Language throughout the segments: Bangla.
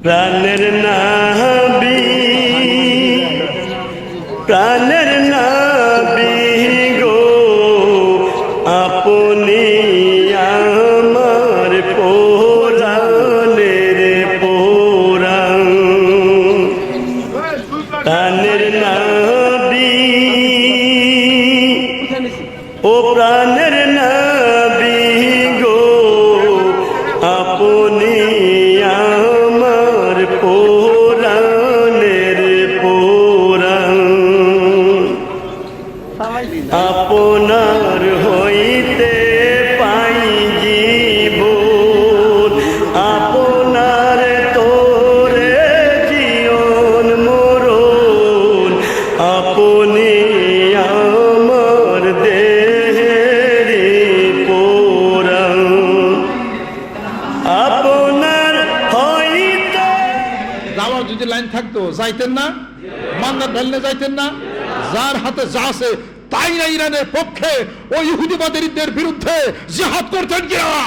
প্রাণের নাবি প্রাণের যাইতেন না মান্দার ঢালনে যাইতেন না, যার হাতে যা আছে তাই না ইরানের পক্ষে ওই ইহুদিবাদের বিরুদ্ধে জিহাদ করতেন কিনা?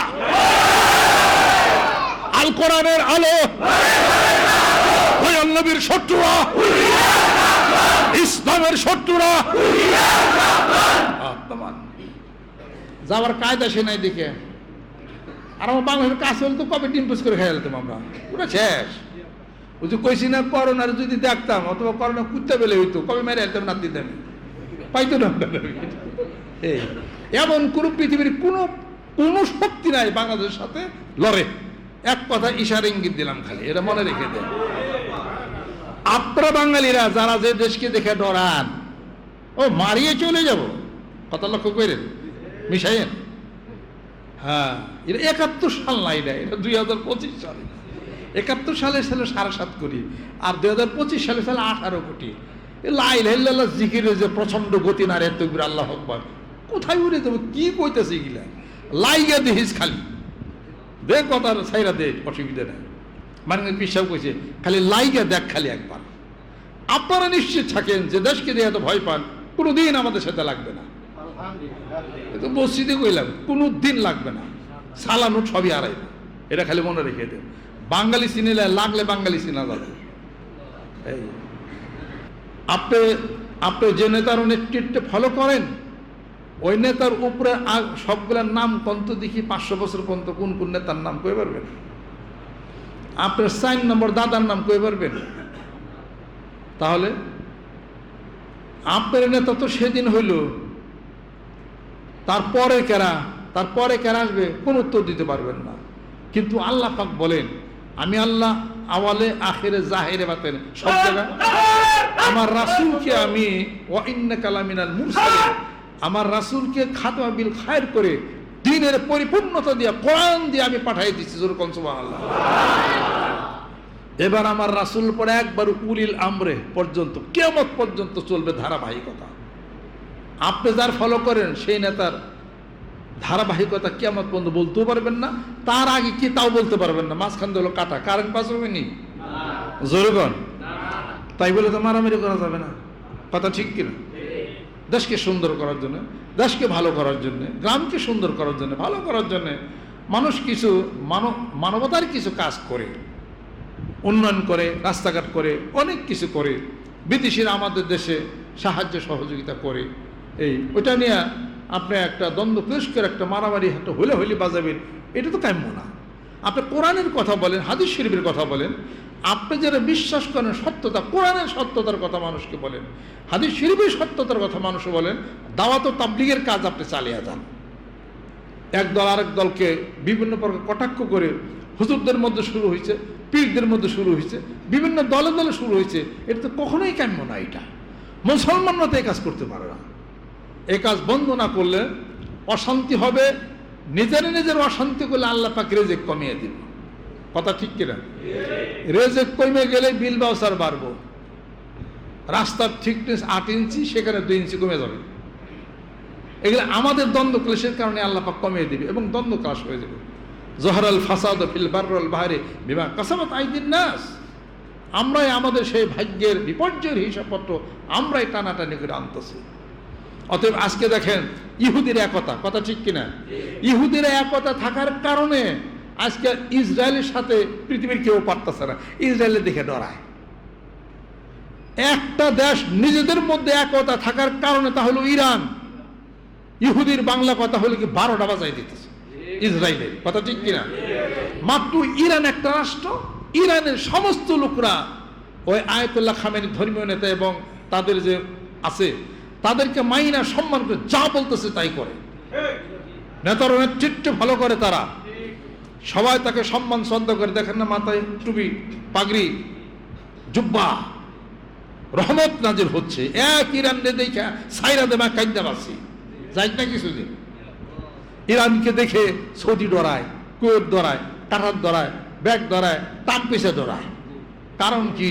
আল কোরআনের আলো নবীর শত্রুরা, ইসলামের শত্রুরা। যাওয়ার কায়দা সে নাই দেখে। আর আমার বাংলাদেশের কাছে হলে তো কবে ডিম পুষ করে খাই আমরা? পুরো শেষ। যে কইছি না, করোনার যদি দেখতাম, অথবা করোনা কুত্তে বেলে হইতো, কবে মেরে যেতাম না দিতাম পাইতো না এমন কোন পৃথিবীর কোনো কোনো শক্তি নাই বাংলাদেশের সাথে লড়ে। এক কথা ইশার ইঙ্গিত দিলাম খালি, এটা মনে রেখে দেন। আপনারা বাঙালিরা যারা যে দেশকে দেখে ডরান, ও মারিয়ে চলে যাব। কথা লক্ষ্য করেন মিশাইয়েন হ্যাঁ এটা একাত্তর সাল না এটা এটা দুই হাজার পঁচিশ সালে। একাত্তর সালে সালে সাড়ে সাত কোটি, আর দুই হাজার পঁচিশ সালে সালে আঠারো কোটি। লাইল হেল্লাল্লাহ জিকিরে যে প্রচণ্ড গতি না রে তকবির আল্লাহ আকবার। কোথায় উড়ে যাব? কি কইতেছে এগুলা? লাইগা দেখিস খালি। দে কথা সাইরা দে, অসুবিধা নেই। মানে পিসাব কইছে, খালি লাইগা দেখ খালি একবার। আপনারা নিশ্চিত থাকেন যে দেশকে দিয়ে এত ভয় পান কোনো দিন আমাদের সাথে লাগবে না। তো মসজিদে কইলাম কোনো দিন লাগবে না। সালানো সবই আড়াইবে এটা খালি মনে রেখে দেন। বাঙালি চিনিলে লাগলে বাঙালি চিনা যাবে এই। আপনি আপনি যে নেতার নেতৃত্বে ফলো করেন ওই নেতার উপরে সবগুলোর নাম কন্ত দেখি পাঁচশো বছর পর্যন্ত কোন কোন নেতার নাম কয়ে পারবেন? আপনার সাইন নম্বর দাদার নাম কয়ে পারবেন? তাহলে আপনার নেতা তো সেদিন হইল তারপরে কেরা তারপরে কেরা আসবে কোন উত্তর দিতে পারবেন না। কিন্তু আল্লাহ পাক বলেন আমি আল্লাহ আওয়ালে আখেরে জাহেরে বাতেন সব জায়গায়। আমার রাসুলকে আমি ওয়াইন্না কালামিনাল মুরসালিন আমার রাসুলকে খাতমা বিল খায়ের করে দিনের পরিপূর্ণতা দিয়ে কোরআন দিয়ে আমি পাঠাই দিচ্ছি জোর কোন সুবহানাল্লাহ। এবার আমার রাসূল পরে একবার উলিল আমরে পর্যন্ত কেমত পর্যন্ত চলবে ধারাবাহিকতা। আপনি যার ফলো করেন সেই নেতার ধারাবাহিকতা কেমন পর্যন্ত বলতেও পারবেন না, তার আগে কি তাও বলতে পারবেন না? মাঝখান হলো কাটা। কারেন্ট পাস হবে নি? জোরগণ তাই বলে তো মারামারি করা যাবে না। কথা ঠিক কিনা? দেশকে সুন্দর করার জন্য, দেশকে ভালো করার জন্য, গ্রামকে সুন্দর করার জন্য, ভালো করার জন্য মানুষ কিছু মানব, মানবতার কিছু কাজ করে, উন্নয়ন করে, রাস্তাঘাট করে, অনেক কিছু করে, বিদেশিরা আমাদের দেশে সাহায্য সহযোগিতা করে। এই ওটা নিয়ে আপনি একটা দ্বন্দ্ব পুরস্কার একটা মারামারি, একটা হলে হলে বাজাবেন, এটা তো কাম্য না। আপনি কোরআনের কথা বলেন, হাদিস শরীফের কথা বলেন, আপনি যারা বিশ্বাস করেন সত্যতা, কোরআনের সত্যতার কথা মানুষকে বলেন, হাদিস শরীফের সত্যতার কথা মানুষ বলেন, দাওয়াত তাবলিগের কাজ আপনি চালিয়ে যান। এক দল আরেক দলকে বিভিন্ন প্রকার কটাক্ষ করে হুজুরদের মধ্যে শুরু হয়েছে, পীরদের মধ্যে শুরু হয়েছে, বিভিন্ন দলে দলে শুরু হয়েছে, এটা তো কখনোই কাম্য না এটা। মুসলমানরা তো এই কাজ করতে পারে না। এই কাজ বন্ধ না করলে অশান্তি হবে। নিজের নিজের অশান্তি করলে আল্লাহ পাক রেজেক কমিয়ে দিবে। কথা ঠিক কিনা? রেজেক কমে গেলে বিল বাউসার বাড়বো। রাস্তার থিকনেস আট ইঞ্চি, সেখানে দুই ইঞ্চি কমে যাবে। এগুলো আমাদের দ্বন্দ্ব ক্লেশের কারণে আল্লাহ পাক কমিয়ে দিবে এবং দ্বন্দ্ব ক্লাস হয়ে যাবে। জহরাল ফাসাদ ফিল বাহারে বিমা কাসামত আইদিন নাস। আমরাই আমাদের সেই ভাগ্যের বিপর্যয়ের হিসাবপত্র আমরাই টানাটানি করে আনতেছি। অতএব আজকে দেখেন ইহুদির একতা কথা ঠিক কিনা? ইহুদির একতা থাকার কারণে আজকে ইসরায়েলের সাথে পৃথিবীর কেউ পারতেছে না। ইসরায়েলের দেখে ডরায়। একটা দেশ নিজেদের মধ্যে একতা থাকার কারণে তা হলো ইরান। ইহুদির বাংলা কথা হলো কি বারোটা বাজাই দিতেছে। ইসরায়েলের কথা ঠিক কিনা? মাত্র ইরান একটা রাষ্ট্র। ইরানের সমস্ত লোকরা ওই আয়তুল্লাহ খামেনি ধর্মীয় নেতা এবং তাদের যে আছে তাদেরকে মাইনা সম্মান করে যা বলতেছে তাই করে। নেতার নেতৃত্ব ভালো করে তারা। সবাই তাকে সম্মান শ্রদ্ধা করে। দেখেন না মাথায় টুপি, পাগড়ি, জুব্বা। রহমত নাজির হচ্ছে। এক ইরান দেখা সাইরা দেবা কাইন্দা বাসি যাই না কিছুদিন। ইরানকে দেখে সৌদি ডরায়, কুয়েত ডরায় কাটার ডরায়, ব্যাগ ডরায় টাক পিছে ডরায়। কারণ কি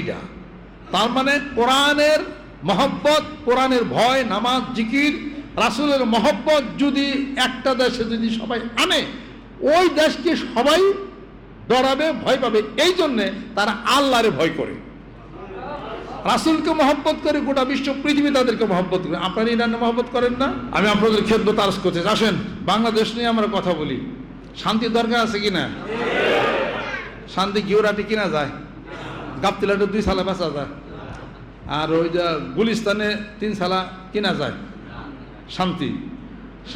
তার মানে কোরআনের মহব্বত, কোরআনের ভয়, নামাজ, জিকির, রাসুলের মহব্বত যদি একটা দেশে যদি সবাই আনে, ওই দেশকে সবাই ডরাবে, ভয় পাবে। এই জন্যে তারা আল্লাহরে ভয় করে। রাসুলকে মহব্বত করে গোটা বিশ্ব পৃথিবী তাদেরকে মহব্বত করে। আপনারা ইরানে মহব্বত করেন না? আমি আপনাদের ক্ষেত্র তারস করতে আসেন, বাংলাদেশ নিয়ে আমরা কথা বলি। শান্তির দরকার আছে কিনা শান্তি গিওরাটি কিনা যায়? গাবতিলাটে দুই সালে বেচা যায়। আর ওই যে গুলিস্তানে তিন সালা কিনা যায়। শান্তি।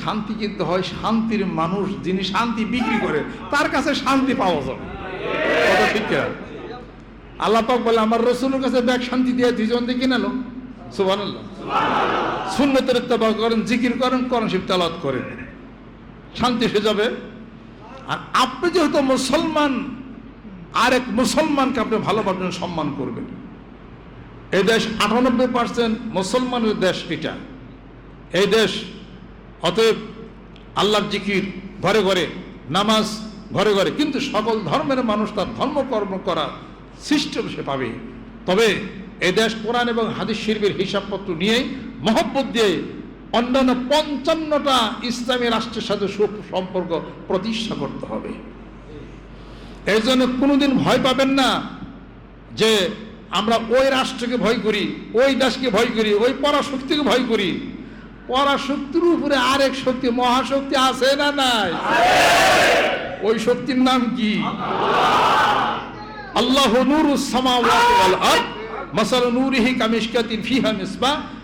শান্তি কিন্তু হয় শান্তির মানুষ যিনি শান্তি বিক্রি করে, তার কাছে শান্তি পাওয়া যাবে কিনা? আল্লাহ পাক বলে, আমার রসুলের কাছে ব্যাগ শান্তি দিয়ে দুজন দিয়ে কিনালো সুবান শূন্যতের ইত্তেবা করেন, জিকির করেন করেন শিব তালাত করেন। শান্তি এসে যাবে। আর আপনি যেহেতু মুসলমান, আরেক মুসলমানকে আপনি ভালোবাসবেন সম্মান করবেন। এই দেশ আটানব্বই পার্সেন্ট মুসলমানের দেশ এটা। এই দেশ অতএব আল্লাহর জিকির ঘরে ঘরে, নামাজ ঘরে ঘরে। কিন্তু সকল ধর্মের মানুষ তার ধর্মকর্ম করা সিস্টেম সে পাবে। তবে এই দেশ কোরআন এবং হাদিস শিল্পের হিসাবপত্র নিয়ে মহব্বত দিয়ে অন্যান্য পঞ্চান্নটা ইসলামী রাষ্ট্রের সাথে সুসম্পর্ক প্রতিষ্ঠা করতে হবে। এই জন্য কোনোদিন ভয় পাবেন না যে আমরা ওই রাষ্ট্রকে ভয় করি, ওই দেশকে ভয় করি, ওই পরাশক্তিকে ভয় করি। পরাশক্তির উপরে আরেক শক্তি, মহাশক্তি আছে না নাই? ওই শক্তির নাম কি? আল্লাহ নুরুসামা মাসাল নূরিহি কামিশকাতিন ফিহা মিসবাহ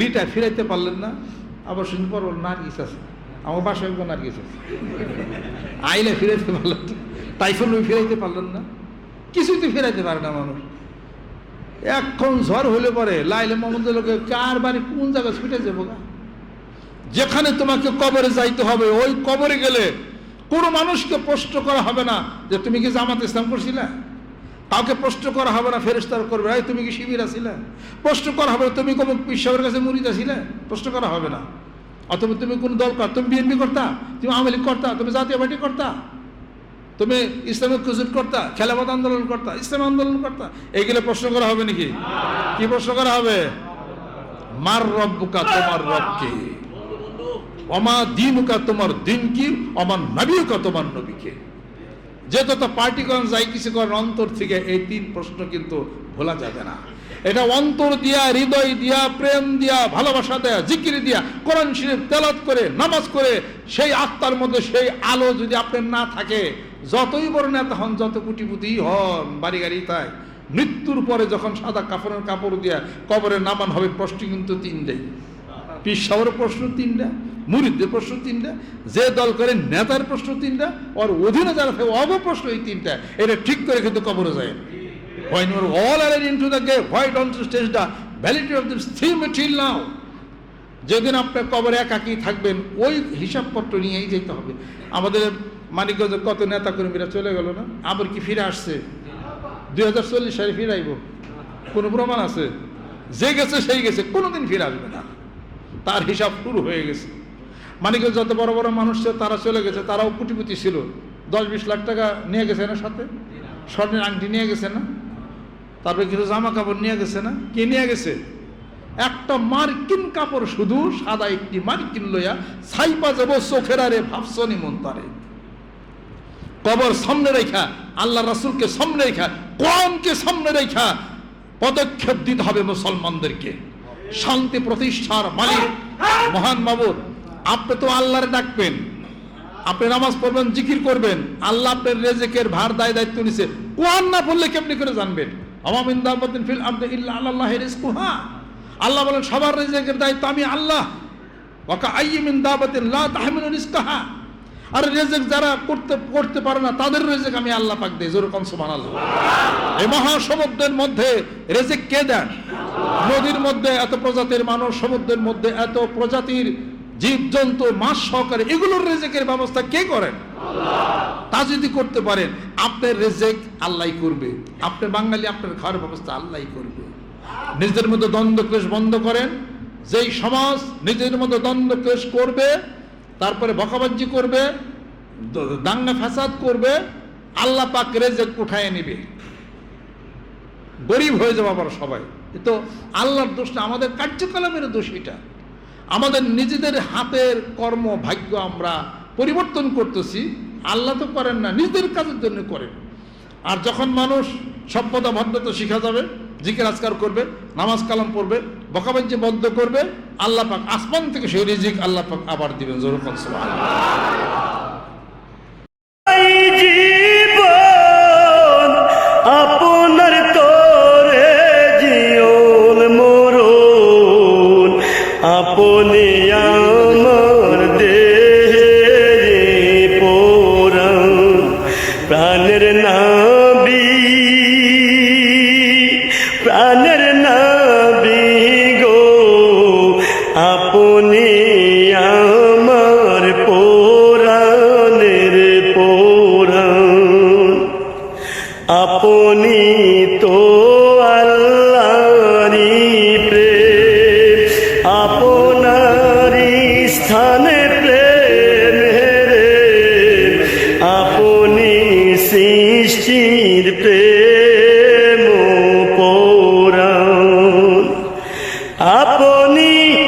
রিটা ফিরাইতে পারলেন না, আবার শুনতে পারব নার্গিস আছে। আমার বাসায় একজন নার্গিস আছে। আইলা ফিরাইতে পারলেন না। টাইফুন ফিরাইতে পারলেন না। কিছুই তো ফিরাইতে পারে না মানুষ। এখন ঝড় হলে পরে লাইলে মোহাম্মদ লোকে কার বাড়ি কোন জায়গায় ছুটে যাব গা? যেখানে তোমাকে কবরে যাইতে হবে, ওই কবরে গেলে কোনো মানুষকে প্রশ্ন করা হবে না যে তুমি কি জামাত ইসলাম করছিলে? কাউকে প্রশ্ন করা হবে না ফেরেস্তার করবে এই, তুমি কি শিবির আছিলে? প্রশ্ন করা হবে, তুমি কোন পিসাবের কাছে মুরিদ আছিলে? প্রশ্ন করা হবে না। অথবা তুমি কোন দল কর তুমি বিএনপি করতা? তুমি আওয়ামী লীগ করতা? তুমি জাতীয় পার্টি করতা? তুমি ইসলামিক কুজুট করতা? খেলাবাদ আন্দোলন করতা? ইসলাম আন্দোলন করতা? এইগুলো প্রশ্ন করা হবে নাকি? কি প্রশ্ন করা হবে? মার রব্বুকা তোমার রবকে অমা দিনুকা তোমার দিন কি অমার নবীকা তোমার নবীকে। যে তত পার্টি করেন যাই কিছু করেন, অন্তর থেকে এই তিন প্রশ্ন কিন্তু ভোলা যাবে না। এটা অন্তর দিয়া, হৃদয় দিয়া, প্রেম দিয়া, ভালোবাসা দেয়া, জিকির দিয়া, কোরআন শরীফ তেলাত করে, নামাজ করে, সেই আত্মার মধ্যে সেই আলো যদি আপনার না থাকে, যতই বড় নেতা হন, যত কুটিপুতি হন, বাড়ি গাড়ি তাই, মৃত্যুর পরে যখন সাদা কাপড়ের কাপড় দিয়া কবরে নামান হবে, প্রশ্ন কিন্তু তিনটাই। পিসাওয়ার প্রশ্ন তিনটা মুরিদদের প্রশ্ন তিনটা যে দল করে নেতার প্রশ্ন তিনটা ওর অধীনে যারা থাকে অব প্রশ্ন এই তিনটা। এটা ঠিক করে কিন্তু কবরে যায়। All already into the grave, why don't you stage the validity of this theme till যেদিন আপনার কবরে একাকি থাকবেন ওই হিসাবপত্র নিয়েই যেতে হবে। আমাদের মানিকগঞ্জের কত নেতা কর্মীরা চলে গেল না? আবার কি ফিরে আসছে? দুই হাজার চল্লিশ সালে ফিরে আইব কোনো প্রমাণ আছে? যে গেছে সেই গেছে। কোনোদিন ফিরে আসবে না। তার হিসাব শুরু হয়ে গেছে। মানিকগঞ্জ যত বড় বড় মানুষ ছিল, তারা চলে গেছে, তারাও কুটিপুতি ছিল। দশ বিশ লাখ টাকা নিয়ে গেছে না সাথে? স্বর্ণের আংটি নিয়ে গেছে না? তারপরে কিছু জামা কাপড় নিয়ে গেছে না? কে নিয়ে গেছে? একটা মার্কিন কাপড় শুধু, সাদা একটি মার্কিন লইয়া সাইপা যাব চোখের আরে ভাবসনি মন তারে কবর সামনে রেখা আল্লাহ রাসূলকে সামনে রেখা, কোরআনকে সামনে রেখা, পদক্ষেপ দিতে হবে মুসলমানদেরকে। শান্তি প্রতিষ্ঠার মালিক মহান মাবুদ। আপনি তো আল্লাহরে ডাকবেন। আপনি নামাজ পড়বেন, জিকির করবেন। আল্লাহ আপনার রেজেকের ভার দায় দায়িত্ব নিছে। কোরআন না পড়লে কেমনি করে জানবেন? আমামিন দাবাতিন ফিল আরদি ইল্লা আল্লাহ রিজকুহা। আল্লাহ বলেন, সবার রেজেকের দায়িত্ব আমি আল্লাহ। ওয়াকা আইয়িমিন দাবাতিন লা তাহমিলু রিজকাহা। আর রেজেক যারা করতে করতে পারে না, তাদের রেজেক আমি আল্লাহ পাক দেই। জোরে কম সুবহানাল্লাহ। এই মহাসমুদ্রের মধ্যে রেজেক কে দেন? নদীর মধ্যে, এত প্রজাতির মানুষ, সমুদ্রের মধ্যে এত প্রজাতির জীবজন্তু মাছ সহকারে এগুলোর রেজেকের ব্যবস্থা কে করেন? তা যদি করতে পারেন আপনার রেজেক আল্লাহ করবে। আপনি বাঙালি আপনার খাওয়ার ব্যবস্থা আল্লাহ করবে। নিজেদের মধ্যে দ্বন্দ্ব ক্লেশ বন্ধ করেন। যেই সমাজ নিজেদের মধ্যে দ্বন্দ্ব ক্লেশ করবে তারপরে বকাবাজ্জি করবে দাঙ্গা ফাসাদ করবে আল্লাহ পাক রেজেক উঠায় নিবে। গরিব হয়ে যাব আবার সবাই। তো আল্লাহর দোষটা আমাদের কার্যকলাপের দোষ এটা। আমাদের নিজেদের হাতের কর্ম ভাগ্য আমরা পরিবর্তন করতেছি, আল্লাহ তো করেন না, নিজেদের কাজের জন্য করেন। আর যখন মানুষ সভ্যতা ভদ্রতা শিখা যাবে, জিকির আজকার করবে, নামাজ কালাম পড়বে বকাবাজ্যে বদ্ধ করবে, আল্লাহ পাক আসমান থেকে সেই রিজিক আল্লাহ পাক আবার দিবেন, জোর এই আপনি আমার আপনি